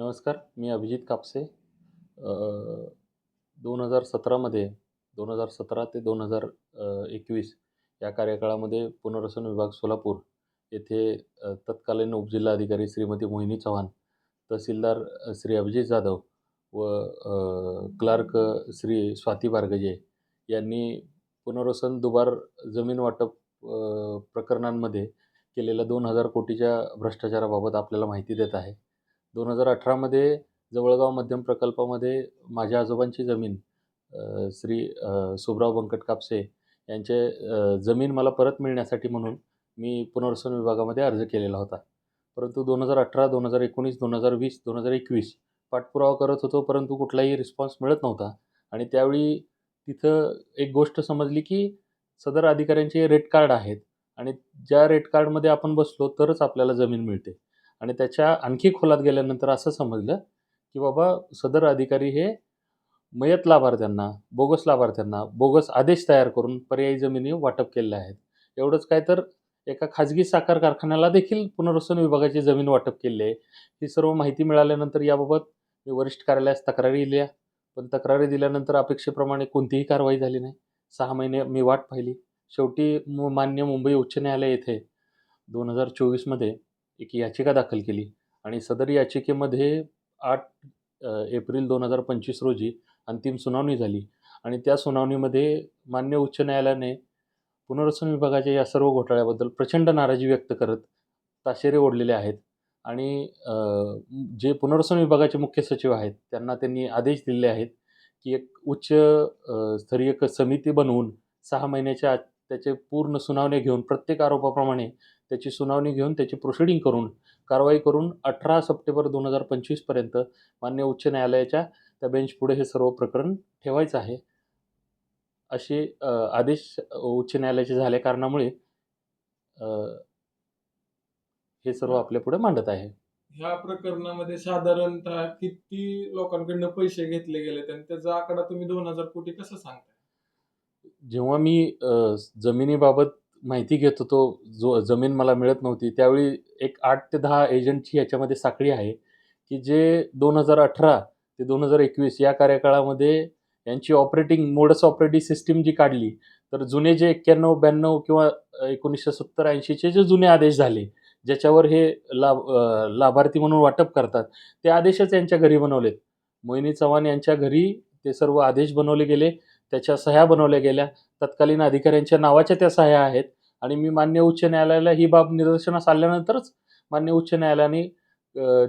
नमस्कार मी अभिजित कापसे. दोन हजार सतरामध्ये दोन हजार सतरा ते दोन हजार एकवीस या कार्यकाळामध्ये पुनर्वसन विभाग सोलापूर येथे तत्कालीन उपजिल्हाधिकारी श्रीमती मोहिनी चव्हाण तहसीलदार श्री अभिजित जाधव व क्लार्क श्री स्वाती बारगजे यांनी पुनर्वसन दुबार जमीन वाटप प्रकरणांमध्ये केलेल्या दोन हजार कोटीच्या भ्रष्टाचाराबाबत आपल्याला माहिती देत आहे. दोन हजार अठरामध्ये जवळगाव मध्यम प्रकल्पामध्ये माझ्या आजोबांची जमीन श्री सुभराव बंकट कापसे यांचे जमीन मला परत मिळण्यासाठी म्हणून मी पुनर्वसन विभागामध्ये अर्ज केलेला होता. परंतु दोन हजार अठरा दोन हजार एकोणीस दोन हजार वीस दोन हजार एकवीस पाठपुरावा करत होतो परंतु कुठलाही रिस्पॉन्स मिळत नव्हता. आणि त्यावेळी तिथं एक गोष्ट समजली की सदर अधिकाऱ्यांचे रेट कार्ड आहेत आणि ज्या रेट कार्डमध्ये आपण बसलो तरच आपल्याला जमीन मिळते. आणि त्याच्या आणखी खोलात गेल्यानंतर असं समजलं की बाबा सदर अधिकारी हे मयत लाभार्थ्यांना बोगस लाभार्थ्यांना बोगस आदेश तयार करून पर्यायी जमिनी वाटप केलेल्या आहेत. एवढंच काय तर एका खाजगी साखर कारखान्याला देखील पुनर्वसन विभागाची जमीन वाटप केली आहे. ही सर्व माहिती मिळाल्यानंतर याबाबत मी वरिष्ठ कार्यालयास तक्रारी दिल्या. पण तक्रारी दिल्यानंतर अपेक्षेप्रमाणे कोणतीही कारवाई झाली नाही. सहा महिने मी वाट पाहिली. शेवटी मु मान्य मुंबई उच्च न्यायालय येथे दोन हजार चोवीसमध्ये एक याचिका दाखल केली. आणि सदर याचिकेमध्ये आठ एप्रिल दोन हजार पंचवीस रोजी अंतिम सुनावणी झाली. आणि त्या सुनावणीमध्ये मान्य उच्च न्यायालयाने पुनर्वसन विभागाच्या या सर्व घोटाळ्याबद्दल प्रचंड नाराजी व्यक्त करत ताशेरे ओढलेले आहेत. आणि जे पुनर्वसन विभागाचे मुख्य सचिव आहेत त्यांना त्यांनी आदेश दिलेले आहेत की एक उच्च स्तरीय समिती बनवून सहा महिन्याच्या आत त्याचे पूर्ण सुनावणी घेऊन प्रत्येक आरोपाप्रमाणे त्याची सुनावणी घेऊन त्याची प्रोसिडिंग करून कारवाई करून अठरा सप्टेंबर दोन हजार पंचवीसपर्यंत मान्य उच्च न्यायालयाच्या त्या बेंच पुढे हे सर्व प्रकरण ठेवायचं आहे. असे आदेश उच्च न्यायालयाचे झाल्या कारणामुळे हे सर्व आपल्या पुढे मांडत आहे. ह्या प्रकरणामध्ये साधारणतः किती लोकांकडनं पैसे घेतले गेले आणि त्याचा आकडा तुम्ही दोन हजार कोटी कसं सांगताय? जेव्हा मी जमिनीबाबत माहिती घेत होतो जो जमीन मला मिळत नव्हती त्यावेळी एक आठ ते दहा एजंटची याच्यामध्ये साखळी आहे की जे दोन हजार अठरा ते दोन हजार एकवीस या कार्यकाळामध्ये यांची ऑपरेटिंग मोडस ऑपरेटिंग सिस्टीम जी काढली तर जुने जे एक्क्याण्णव ब्याण्णव किंवा एकोणीसशे सत्तर ऐंशीचे जे जुने आदेश झाले ज्याच्यावर हे लाभ लाभार्थी म्हणून वाटप करतात ते आदेशच यांच्या घरी बनवलेत. मोहिनी चव्हाण यांच्या घरी ते सर्व आदेश बनवले गेले. त्याच्या सह्या बनवल्या गेल्या. तत्कालीन अधिकाऱ्यांच्या नावाच्या त्या सह्या आहेत. आणि मी मान्य उच्च न्यायालयाला ही बाब निदर्शनास आल्यानंतरच मान्य उच्च न्यायालयाने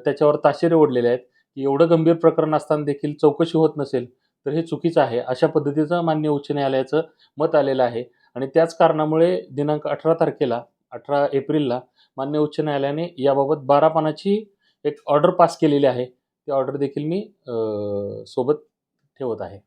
त्याच्यावर ताशेरे ओढलेले आहेत की एवढं गंभीर प्रकरण असताना देखील चौकशी होत नसेल तर हे चुकीचं आहे. अशा पद्धतीचं मान्य उच्च न्यायालयाचं मत आलेलं आहे. आणि त्याच कारणामुळे दिनांक अठरा तारखेला अठरा एप्रिलला मान्य उच्च न्यायालयाने याबाबत बारा पानाची एक ऑर्डर पास केलेली आहे. ती ऑर्डर देखील मी सोबत ठेवत आहे.